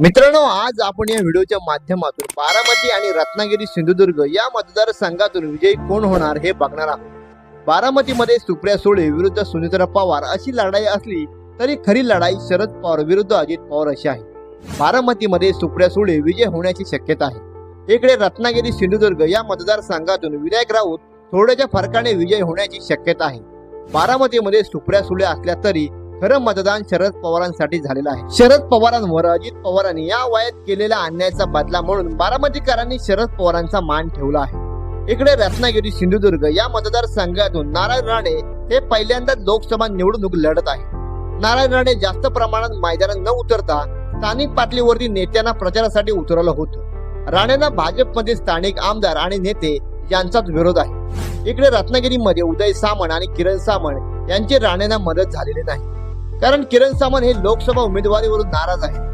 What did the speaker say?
मित्रांनो आज आपण या व्हिडिओच्या माध्यमातून बारामती आणि रत्नागिरी सिंधुदुर्ग या मतदारसंघातून विजयी कोण होणार हे बघणार आहोत. बारामतीमध्ये सुप्रिया सुळे विरुद्ध सुनित्रा पवार अशी लढाई असली तरी खरी लढाई शरद पवार विरुद्ध अजित पवार अशी आहे. बारामतीमध्ये सुप्रिया सुळे विजय होण्याची शक्यता आहे. इकडे रत्नागिरी सिंधुदुर्ग या मतदारसंघातून विनायक राऊत थोड्याच्या फरकाने विजय होण्याची शक्यता आहे. बारामतीमध्ये सुप्रिया सुळे असल्या तरी खरं मतदान शरद पवारांसाठी झालेलं आहे. शरद पवारांवर अजित पवारांनी या वयात केलेल्या अन्यायाचा बदला म्हणून बारामतीकरांनी शरद पवारांचा मान ठेवला आहे. इकडे रत्नागिरी सिंधुदुर्ग या मतदारसंघातून नारायण राणे हे पहिल्यांदा लोकसभा निवडणूक लढत आहे. नारायण राणे जास्त प्रमाणात मैदानात न उतरता स्थानिक पातळीवरती नेत्यांना प्रचारासाठी उतरवलं होतं. राणेंना भाजपमध्ये स्थानिक आमदार आणि नेते यांचाच विरोध आहे. इकडे रत्नागिरीमध्ये उदय सामंत आणि किरण सामंत यांची राणेंना मदत झालेली नाही. कारण किरण सामंत हे लोकसभा उमेदवारीवरून नाराज आहे